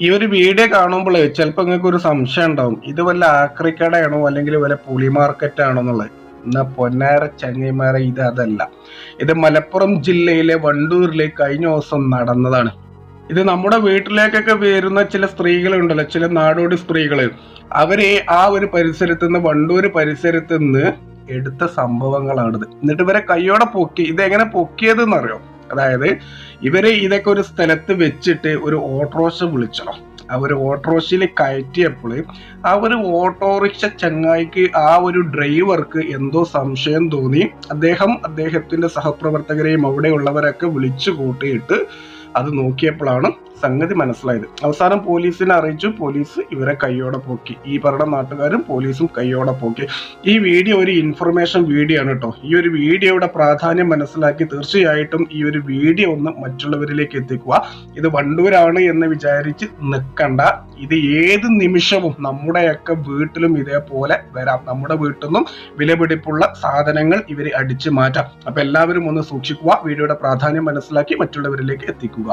ഈ ഒരു വീഡിയോ കാണുമ്പോൾ ചിലപ്പോൾ നിങ്ങൾക്ക് ഒരു സംശയം ഉണ്ടാവും. ഇത് വല്ല ആക്രിക്കടയാണോ അല്ലെങ്കിൽ വല്ല പുളി മാർക്കറ്റ് ആണോ എന്നുള്ളത്. എന്നാൽ പൊന്നാര ചങ്ങൈമാരെ ഇത് അതല്ല. ഇത് മലപ്പുറം ജില്ലയിലെ വണ്ടൂരിലെ കഴിഞ്ഞ ദിവസം നടന്നതാണ്. ഇത് നമ്മുടെ വീട്ടിലേക്കൊക്കെ വരുന്ന ചില സ്ത്രീകളുണ്ടല്ലോ ചില നാടോടി സ്ത്രീകൾ അവരെ ആ ഒരു പരിസരത്ത് നിന്ന് വണ്ടൂര് പരിസരത്ത് നിന്ന് എടുത്ത സംഭവങ്ങളാണിത്. എന്നിട്ട് ഇവരെ കൈയോടെ പൊക്കി ഇതെങ്ങനെ പൊക്കിയത് എന്നറിയോ അതായത് ഇവർ ഇതൊക്കെ ഒരു സ്ഥലത്ത് വെച്ചിട്ട് ഒരു ഓട്ടോറിക്ഷ വിളിച്ചണം. ആ ഒരു ഓട്ടോറിക്ഷയിൽ കയറ്റിയപ്പോൾ ആ ഒരു ഓട്ടോറിക്ഷ ചങ്ങായിക്ക് ആ ഒരു ഡ്രൈവർക്ക് എന്തോ സംശയം തോന്നി. അദ്ദേഹം അദ്ദേഹത്തിന്റെ സഹപ്രവർത്തകരെയും അവിടെയുള്ളവരൊക്കെ വിളിച്ചു കൂട്ടിയിട്ട് അത് നോക്കിയപ്പോഴാണ് സംഗതി മനസ്സിലായത്. അവസാനം പോലീസിനെ അറിയിച്ചു. പോലീസ് ഇവരെ കൈയോടെ പോക്കി. ഈ പറഞ്ഞ നാട്ടുകാരും പോലീസും കൈയോടെ പോക്കി. ഈ വീഡിയോ ഒരു ഇൻഫർമേഷൻ വീഡിയോ ആണ് കേട്ടോ ഈ ഒരു വീഡിയോയുടെ പ്രാധാന്യം മനസ്സിലാക്കി തീർച്ചയായിട്ടും ഈ ഒരു വീഡിയോ ഒന്ന് മറ്റുള്ളവരിലേക്ക് എത്തിക്കുക. ഇത് വണ്ടൂരാണ് എന്ന് വിചാരിച്ച് നിൽക്കണ്ട ഇത് ഏത് നിമിഷവും നമ്മുടെയൊക്കെ വീട്ടിലും ഇതേപോലെ വരാം. നമ്മുടെ വീട്ടിൽ നിന്നും വിലപിടിപ്പുള്ള സാധനങ്ങൾ ഇവർ അടിച്ചു മാറ്റാം. അപ്പൊ എല്ലാവരും ഒന്ന് സൂക്ഷിക്കുക. വീഡിയോയുടെ പ്രാധാന്യം മനസ്സിലാക്കി മറ്റുള്ളവരിലേക്ക് എത്തിക്കുക.